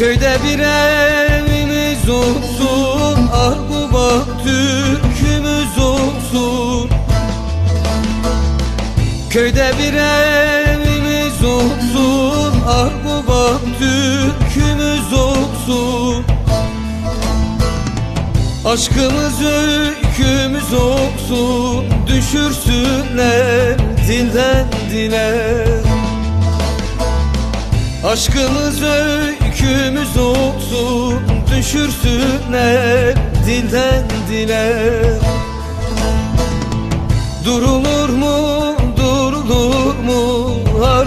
Köyde bir evimiz olsun Arkuba türkümüz olsun. Köyde bir evimiz olsun Arkuba türkümüz olsun. Aşkımız öykümüz olsun Düşürsünler dilden dile Aşkımız öykümüz olsun Düşürsünler dilden dile. Durulur mu, durulur mu Har